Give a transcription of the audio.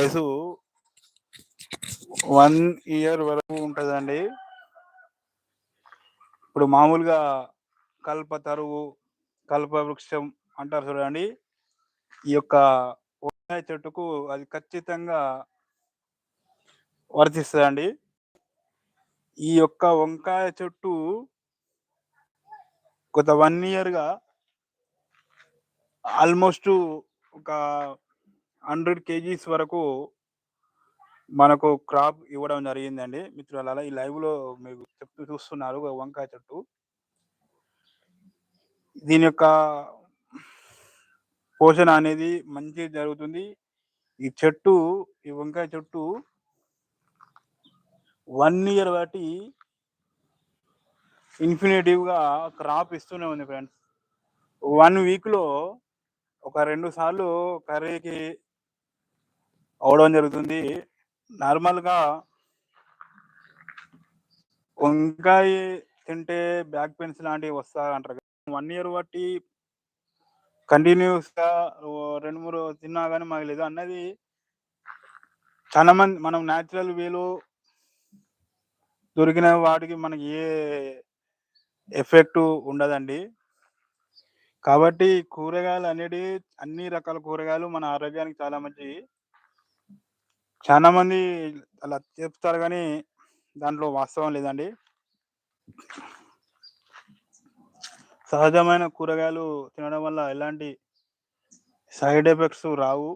వయసు one year వరకు ఉంటుందండి. ఇప్పుడు మామూలుగా కల్ప తరువు కల్ప వృక్షం అంటారు చూడండి. ఈ యొక్క వంకాయ చెట్టుకు అది ఖచ్చితంగా వర్తిస్తుందండి. ఈ యొక్క వంకాయ చెట్టు కొత్త వన్ ఇయర్గా ఆల్మోస్ట్ ఒక హండ్రెడ్ కేజీస్ వరకు మనకు క్రాప్ ఇవ్వడం జరిగిందండి. మిత్రులారా ఈ లైవ్లో మీకు చెప్తూ చూస్తున్నారు వంకాయ చెట్టు. దీని యొక్క పోషణ అనేది మంచి జరుగుతుంది. ఈ చెట్టు ఈ వంకాయ చెట్టు వన్ ఇయర్ బట్టి ఇన్ఫినిటివ్గా క్రాప్ ఇస్తూనే ఉంది ఫ్రెండ్స్. వన్ వీక్లో ఒక రెండు సార్లు కర్రీకి అవడం జరుగుతుంది. నార్మల్గా వంకాయ తింటే బ్యాక్ పెయిన్స్ లాంటివి వస్తా అంటారు వన్ ఇయర్ బట్టి కంటిన్యూస్గా రెండు మూడు తిన్నా కానీ మాకు లేదు అన్నది చాలా మంది మనం న్యాచురల్ వేలో దొరికిన వాటికి మనకి ఏ ఎఫెక్ట్ ఉండదండి. కాబట్టి కూరగాయలు అనేది అన్ని రకాల కూరగాయలు మన ఆరోగ్యానికి చాలా మంచివి. చాలా మంది అలా చెప్తారు కానీ దాంట్లో వాస్తవం లేదండి. సహజమైన కూరగాయలు తినడం వల్ల ఎలాంటి సైడ్ ఎఫెక్ట్స్ రావు.